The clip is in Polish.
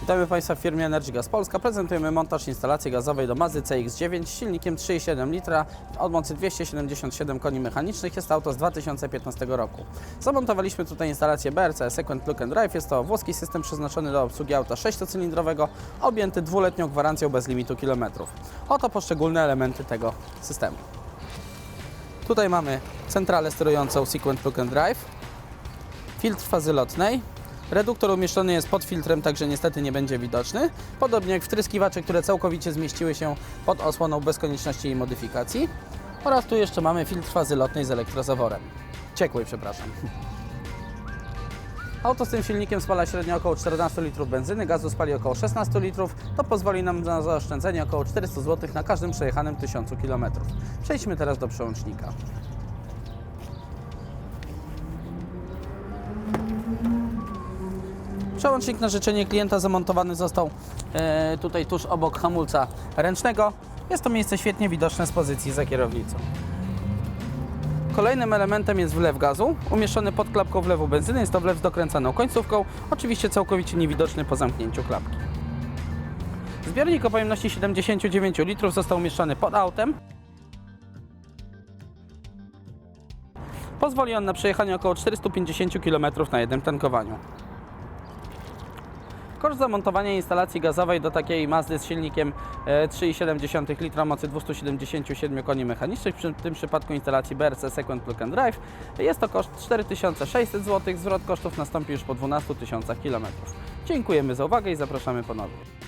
Witamy Państwa w firmie Energy Gas Polska. Prezentujemy montaż instalacji gazowej do Mazdy CX-9 z silnikiem 3,7 litra o mocy 277 koni mechanicznych. Jest to auto z 2015 roku. Zamontowaliśmy tutaj instalację BRC Sequent Look and Drive. Jest to włoski system przeznaczony do obsługi auta 6-cylindrowego, objęty dwuletnią gwarancją bez limitu kilometrów. Oto poszczególne elementy tego systemu. Tutaj mamy centralę sterującą Sequent Look and Drive, filtr fazy lotnej. Reduktor umieszczony jest pod filtrem, także niestety nie będzie widoczny. Podobnie jak wtryskiwacze, które całkowicie zmieściły się pod osłoną bez konieczności jej modyfikacji. Oraz tu jeszcze mamy filtr fazy lotnej z elektrozaworem. Ciekły, przepraszam. Auto z tym silnikiem spala średnio około 14 litrów benzyny, gazu spali około 16 litrów. To pozwoli nam na zaoszczędzenie około 400 zł na każdym przejechanym 1000 km. Przejdźmy teraz do przełącznika. Przełącznik na życzenie klienta zamontowany został e, tutaj tuż obok hamulca ręcznego. Jest to miejsce świetnie widoczne z pozycji za kierownicą. Kolejnym elementem jest wlew gazu, umieszczony pod klapką wlewu benzyny. Jest to wlew z dokręcaną końcówką, oczywiście całkowicie niewidoczny po zamknięciu klapki. Zbiornik o pojemności 79 litrów został umieszczony pod autem. Pozwoli on na przejechanie około 450 km na jednym tankowaniu. Koszt zamontowania instalacji gazowej do takiej Mazdy z silnikiem e, 3,7 litra mocy 277 koni mechanicznych, przy tym przypadku instalacji BRC Sequent Plug and Drive, jest to koszt 4600 zł. Zwrot kosztów nastąpi już po 12 tysiącach kilometrów. Dziękujemy za uwagę i zapraszamy ponownie.